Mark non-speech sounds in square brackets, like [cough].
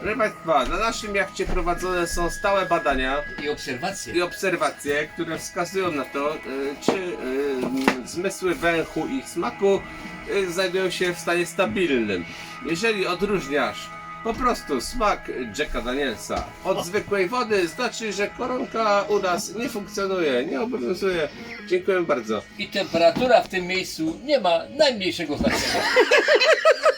Proszę Państwa, na naszym jachcie prowadzone są stałe badania I obserwacje. i obserwacje, które wskazują na to, e, czy e, zmysły węchu i smaku e, znajdują się w stanie stabilnym. Jeżeli odróżniasz po prostu smak Jacka Danielsa od zwykłej wody, znaczy, że koronka u nas nie funkcjonuje, nie obowiązuje. Dziękuję bardzo. I temperatura w tym miejscu nie ma najmniejszego znaczenia. [laughs]